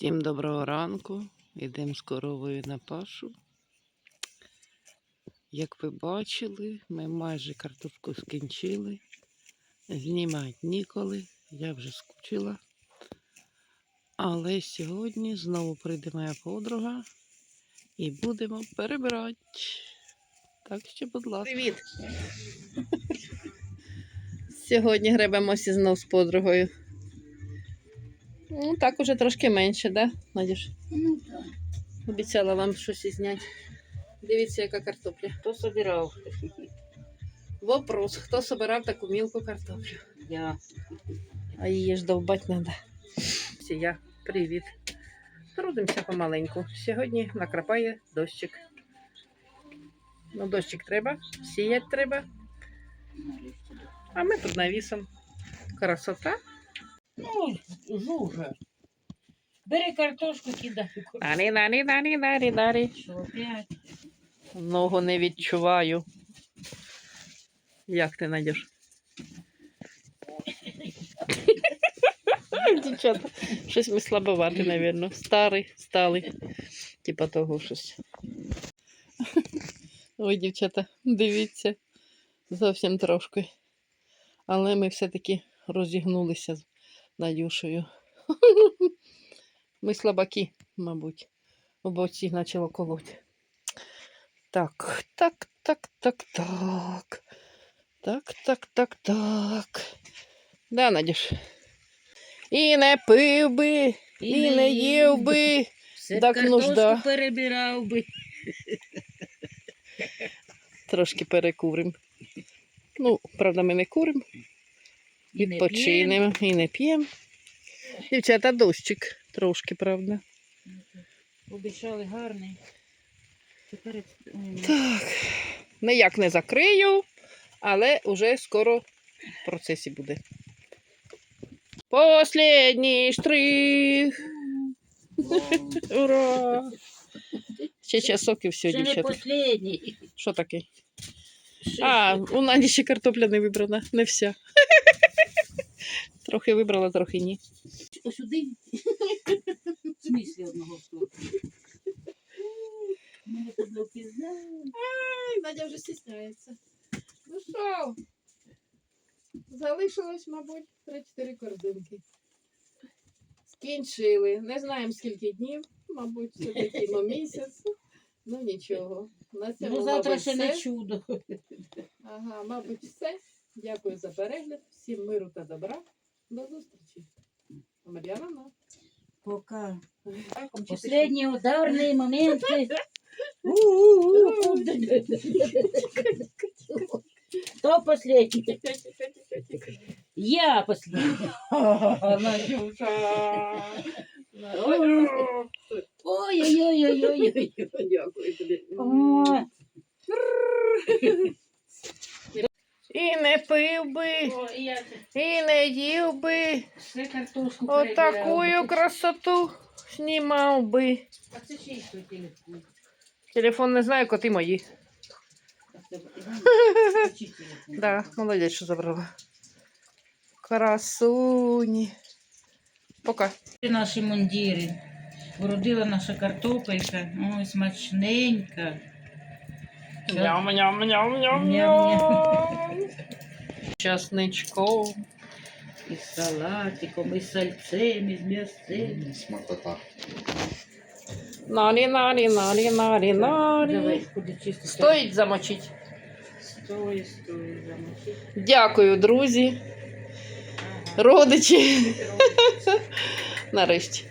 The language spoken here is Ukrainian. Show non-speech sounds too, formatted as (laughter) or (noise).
Всім доброго ранку. Йдемо з коровою на пашу. Як ви бачили, ми майже картошку скінчили. Знімати ніколи, я вже скучила. Але сьогодні знову прийде моя подруга і будемо перебирати. Так що, будь ласка. Привіт! (laughs) Сьогодні гребемося знов з подругою. Ну, так уже трошки менше, да, Надюш? Ну так. Обіцяла вам щось зняти. Дивіться, яка картопля. Хто собирав? Вопрос, хто собирав таку мілку картоплю? Я. А її ж довбати треба. Я. Привіт. Трудимося помаленьку. Сьогодні накрапає дощик. Ну, дощик треба, сіяти треба. А ми тут навісом. Красота. Ну, жужа. Бери картошку, кидай. Дарі, дарі, дарі, дарі, дарі. Що опять? Ногу не відчуваю. Як ти знайдеш? (laughs) Дівчата, щось ми слабоваті, мабуть. Старий, стали. Типа того щось. Ой, дівчата, дивіться. Зовсім трошки. Але ми все-таки розігнулися Надюшею. Ми слабаки, мабуть. У боці почало колоти. Так, так, так, так, так. Так, так, так, так. Да, Надюш? І не пив би, і не їв би. Все Так нужда. перебирав би. Трошки перекурим. Ну, правда, ми не куримо, І відпочинемо і не п'ємо. Дівчата, дощик трошки, правда. Обіцяли гарний. Тепер Так, ніяк не закрию, але вже скоро в процесі буде. Последній штрих. Ура! Ще часок і все, дівчата. Що таке? А, у Наді ще картопля не вибрана, не вся. Трохи вибрала, трохи ні. Сюди. В смислі одного слова. Мене тут не впізнали. Ай, Надя вже стісняється. Ну що? Залишилось, мабуть, 3-4 корзинки. Скінчили. Не знаємо скільки днів, мабуть, все-таки на місяць. Ну нічого. На цьому, Ну, завтра мабуть, ще все. не чудо. Ага, мабуть, все. Дякую за перегляд. Всім миру та добра. До зустрічі. Мар'яна. Ну. Пока. Последні ударні моменти. Кто последний? Я последний. Надюша. Ой-ой-ой-ой-ой-ой. Пив би, я і не їв би. картошку Отакую красоту знімав би. А це чий телефон? Телефон не знаю, коти мої. (laughs) Да, молодець, що забрала. Красуні. Пока. Це Наші мундіри. Вродила наша картопелька. Ой, смачненька. Ням-ням-ням-ням-ням. Часничком. І з салатиком, і з сальцем, і з м'ясцем. Смакота. Нарі, нарі, нарі, нарі, нарі. Давай, куди чисто. Стоїть замочить. Стоїть, стоїть, замочи. Дякую, друзі, родичі. (laughs) Нарешті.